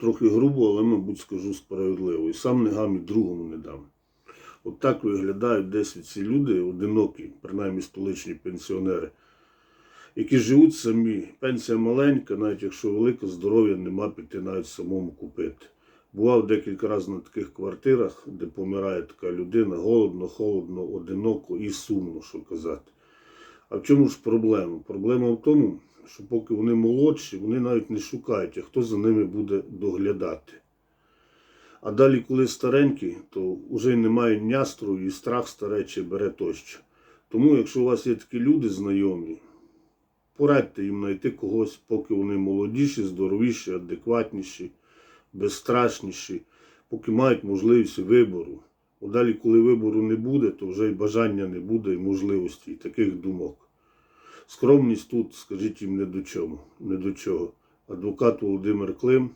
трохи грубо, але, мабуть, скажу справедливо. І сам не гам, і другому не дам. От так виглядають десь ці люди, одинокі, принаймні столичні пенсіонери, які живуть самі. Пенсія маленька, навіть якщо велика, здоров'я нема піти навіть самому купити. Бував декілька разів на таких квартирах, де помирає така людина, голодно, холодно, одиноко і сумно, що казати. А в чому ж проблема? Проблема в тому, що поки вони молодші, вони навіть не шукають, а хто за ними буде доглядати. А далі, коли старенькі, то вже немає настрою і страх старечий бере тощо. Тому, якщо у вас є такі люди знайомі, порадьте їм знайти когось, поки вони молодіші, здоровіші, адекватніші, безстрашніші, поки мають можливість вибору. Бо далі, коли вибору не буде, то вже й бажання не буде, і можливості, і таких думок. Скромність тут, скажіть їм, не до чому, не до чого. Адвокат Володимир Клим,